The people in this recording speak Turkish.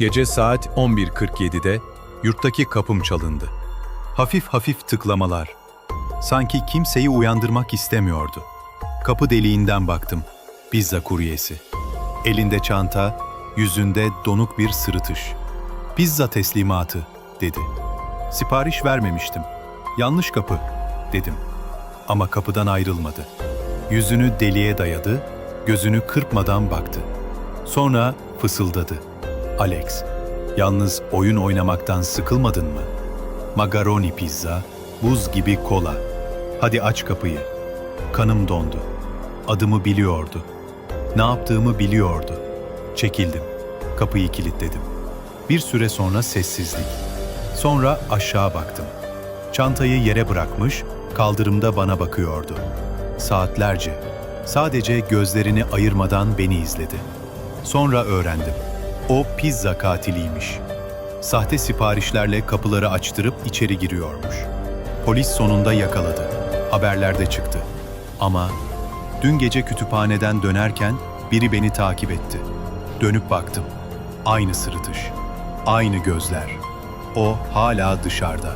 Gece saat 11.47'de yurttaki kapım çalındı. Hafif hafif tıklamalar. Sanki kimseyi uyandırmak istemiyordu. Kapı deliğinden baktım. Pizza kuryesi. Elinde çanta, yüzünde donuk bir sırıtış. Pizza teslimatı, dedi. Sipariş vermemiştim. Yanlış kapı, dedim. Ama kapıdan ayrılmadı. Yüzünü deliğe dayadı, gözünü kırpmadan baktı. Sonra fısıldadı. Alex, yalnız oyun oynamaktan sıkılmadın mı? Magaroni pizza, buz gibi kola. Hadi aç kapıyı. Kanım dondu. Adımı biliyordu. Ne yaptığımı biliyordu. Çekildim. Kapıyı kilitledim. Bir süre sonra sessizlik. Sonra aşağı baktım. Çantayı yere bırakmış, kaldırımda bana bakıyordu. Saatlerce, sadece gözlerini ayırmadan beni izledi. Sonra öğrendim. O pizza katiliymiş. Sahte siparişlerle kapıları açtırıp içeri giriyormuş. Polis sonunda yakaladı. Haberlerde çıktı. Ama dün gece kütüphaneden dönerken biri beni takip etti. Dönüp baktım. Aynı sırıtış, aynı gözler. O hala dışarıda.